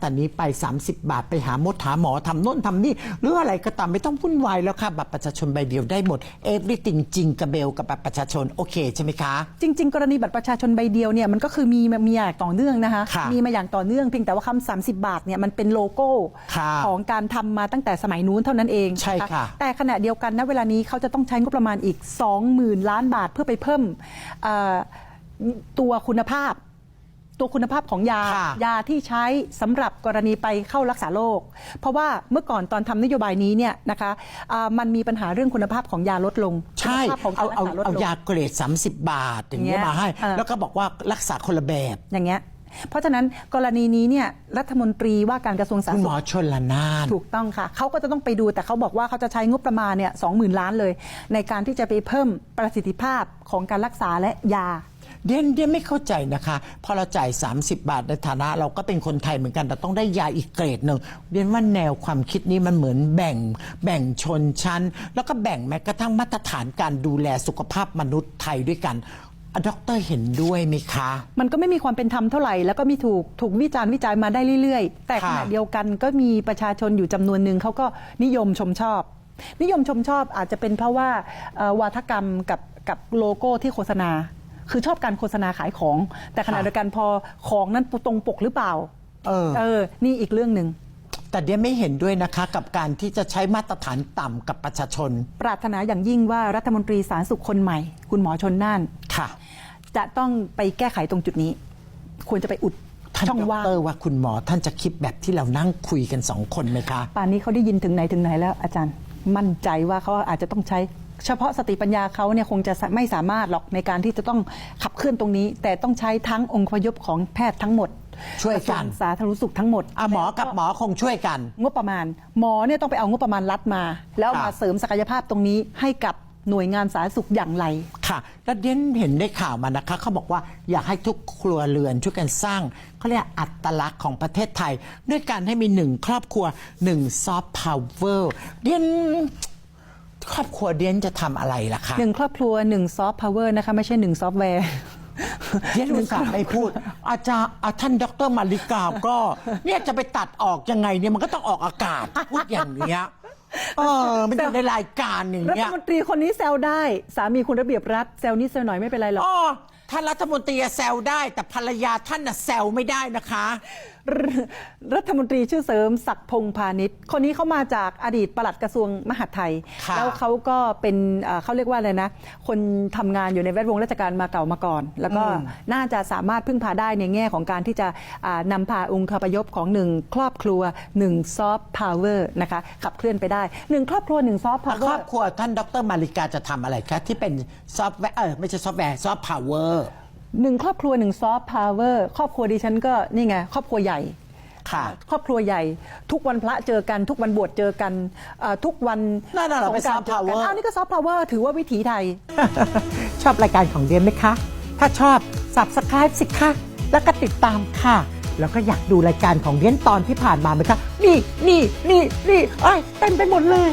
แต่นี้ไป 30 บาทไปหาหมดหาหมอทำโน่นทำนี่หรืออะไรก็ตามไม่ต้องวุ่นวายแล้วค่ะ บัตรประชาชนใบเดียวได้หมดเอฟริติงจริงกับเบลกับบัตรประชาชน โอเคใช่ไหมคะ จริง ๆ กรณีบัตรประชาชนใบเดียวเนี่ยมันก็คือมีมามีอย่างต่อเนื่องนะคะ ค่ะมีมาอย่างต่อเนื่องเพียงแต่ว่าคำ30บาทเนี่ยมันเป็นโลโก้ค่ะของการทำมาตั้งแต่สมัยนู้นเท่านั้นเองใช่ค่ะ แต่ขณะเดียวกันณเวลานี้เขาจะต้องใช้งบประมาณอีก 20,000 ล้านบาทเพื่อไปเพิ่มเอ่อตัวคุณภาพ ตัวคุณภาพของยา ค่ะยาที่ใช้สำหรับกรณีไปเข้ารักษาโรคเพราะว่าเมื่อก่อนตอนทำนโยบายนี้เนี่ยนะคะอ่ามันมีปัญหาเรื่องคุณภาพของยาลดลงใช่คุณภาพของกาเอารรักเอาษาลดเอาลง ยาเกรด 30 บาทอย่างเงี้ยอย่างเงี้ยมาให้ เออ แล้วก็บอกว่ารักษาคนละแบบอย่างเงี้ยเพราะฉะนั้นกรณีนี้เนี่ยรัฐมนตรีว่าการกระทรวงสาธารคุณณหมสุอขชนละนาน ถูกต้องค่ะ เขาก็จะต้องไปดูแต่เขาบอกว่าเขาจะใช้งบประมาณเนี่ยสองหมื่นล้านเลย ในการที่จะไปเพิ่มประสิทธิภาพของการรักษาและยา เดียนเดียนไม่เข้าใจนะคะ พอเราจ่าย 30 บาทในฐานะ เราก็เป็นคนไทยเหมือนกัน แต่ต้องได้ยาอีกเกรดหนึ่งเดียนว่าแนวความคิดนี้มันเหมือนแบ่งแบ่งชนชั้น แล้วก็แบ่งแม้กระทั่งมาตรฐานการดูแลสุขภาพมนุษย์ไทยด้วยกันอะด็อกเตอร์เห็นด้วยไหมคะ มันก็ไม่มีความเป็นธรรมเท่าไหร่ แล้วก็มีถูกถูกวิจารณ์วิจัยมาได้เรื่อยๆ แต่ขค่ะณะเดียวกันก็มีประชาชนอยู่จำนวนหนึ่งเขาก็นิยมชมชอบ นิยมชมชอบอาจจะเป็นเพราะว่าเอ่อวาทกรรมกับกับโลโก้ที่โฆษณา คือชอบการโฆษณาขายของ แต่ขณะค่ะเดียวกันพอของนั้นตรงปกหรือเปล่า เออ เออ นี่อีกเรื่องหนึ่ง แต่เดียนไม่เห็นด้วยนะคะกับการที่จะใช้มาตรฐานต่ำกับประชาชน ปรารถนาอย่างยิ่งว่ารัฐมนตรีสาธารณสุขคนใหม่ คุณหมอชนน่าน ค่ะ จะต้องไปแก้ไขตรงจุดนี้ ควรจะไปอุดท่านช่องด็อกว่างเตอร์ว่าคุณหมอท่านจะคิดแบบที่เรานั่งคุยกันสองคนไหมคะ ป่านนี้เขาได้ยินถึงไหนถึงไหนแล้วอาจารย์ มั่นใจว่าเขาอาจจะต้องใช้ เฉพาะสติปัญญาเขาเนี่ยคงจะไม่สามารถหรอกในการที่จะต้องขับเคลื่อนตรงนี้ แต่ต้องใช้ทั้งองค์พยพของแพทย์ทั้งหมดช่วยกันระทรวงสาธารณสุขทั้งหมดอะหมอกับหมอคงช่วยกัน งบประมาณ หมอเนี่ยต้องไปเอางบประมาณรัฐมา แล้วครัมาบเสริมศักยภาพตรงนี้ให้กับหน่วยงานสาธารณสุขอย่างไร ค่ะ แล้วเดียนเห็นได้ข่าวมานะคะ เขาบอกว่าอยากให้ทุกครัวเรือนช่วยกันสร้างเขาเรียกอัตลักษณ์ของประเทศไทย ด้วยการให้มีหนึ่งครอบครัวหนึ่งซอฟต์พาวเวอร์เดียน ครอบครัวเดียนจะทำอะไรล่ะคะหนึ่งครอบครัวหนึ่งซอฟต์พาวเวอร์นะคะไม่ใช่หนึ่งซอฟต์แวร์ เดียนอุตส่าห์ไม่พูด อาจารย์อะท่านดรมาริกาก็ เนี่ยจะไปตัดออกยังไงเนี่ยมันก็ต้องออกอากาศพูดอย่างเนี้ยเออมันอยู่ในรายการอย่างรัเงี้ฐยมนตรีคนนี้แซวได้ สามีคุณระเบียบรัฐแซวนิดแซวหน่อยไม่เป็นไรหรอก อ๋อ ท่านรัฐมนตรีแซวได้ แต่ภรรยาท่านน่ะแซวไม่ได้นะคะ รัฐมนตรีชื่อเสริมศักดิ์พงษ์พาณิชย์ คนนี้เขามาจากอดีตปลัดกระทรวงมหาดไทย ค่ะแล้วเขาก็เป็นเอ่อเขาเรียกว่าอะไรนะ คนทำงานอยู่ในแวดวงราชการมาเก่ามาก่อน แล้วก็น่าจะสามารถพึ่งพาได้ในแง่ของการที่จะอ่านำพาองค์คาพยพของหนึ่งครอบครัวหนึ่งซอฟต์พาวเวอร์นะคะขับเคลื่อนไปได้หนึ่งครอบครัวหนึ่งซอฟต์พาวเวคอรอบร์ครัวท่านดรมาริกาจะทำอะไรคะ ที่เป็นซอฟต์แวร์เออไม่ใช่ซอฟต์แวร์ซอฟต์พาวเวอร์ หนึ่งครอบครัวหนึ่งซอฟต์พาวเวอร์ครอบครัวดิฉันก็นี่ไงครอบครัวใหญ่ ค่ะ ครอบครัวใหญ่ ทุกวันพระเจอกัน ทุกวันบวชเจอกันเอ่อทุกวันนั่นน่ะเหรอเป็นสงก soft รานต์เจอกัน power อ้าวนี่ก็ซอฟต์พาวเวอร์ถือว่าวิถีไทย ชอบรายการของเดียนไหมคะ ถ้าชอบ subscribe สิคะ แล้วก็ติดตามค่ะ แล้วก็อยากดูรายการของเดียนตอนที่ผ่านมาไหมคะ นี่ นี่ นี่ นี่เอ้ยเต็มไปหมดเลย